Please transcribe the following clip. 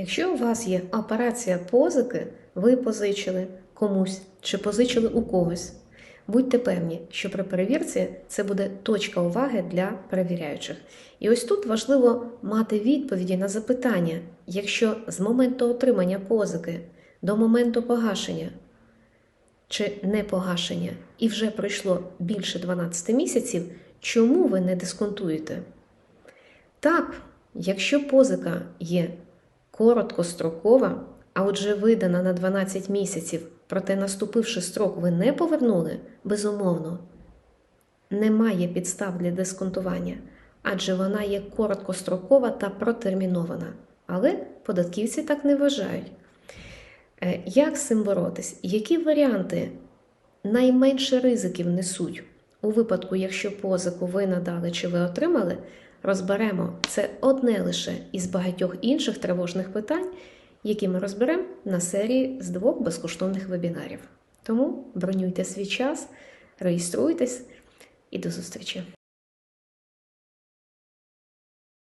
Якщо у вас є операція позики, ви позичили комусь чи позичили у когось. Будьте певні, що при перевірці це буде точка уваги для перевіряючих. І ось тут важливо мати відповіді на запитання, якщо з моменту отримання позики до моменту погашення чи не погашення і вже пройшло більше 12 місяців, чому ви не дисконтуєте? Так, якщо позика є короткострокова, а отже видана на 12 місяців, проте наступивши строк, ви не повернули, безумовно, немає підстав для дисконтування, адже вона є короткострокова та протермінована. Але податківці так не вважають. Е, Як з цим боротись? Які варіанти найменше ризиків несуть у випадку, якщо позику ви надали чи ви отримали, розберемо це одне лише із багатьох інших тривожних питань, які ми розберемо на серії з двох безкоштовних вебінарів. Тому бронюйте свій час, реєструйтесь і до зустрічі!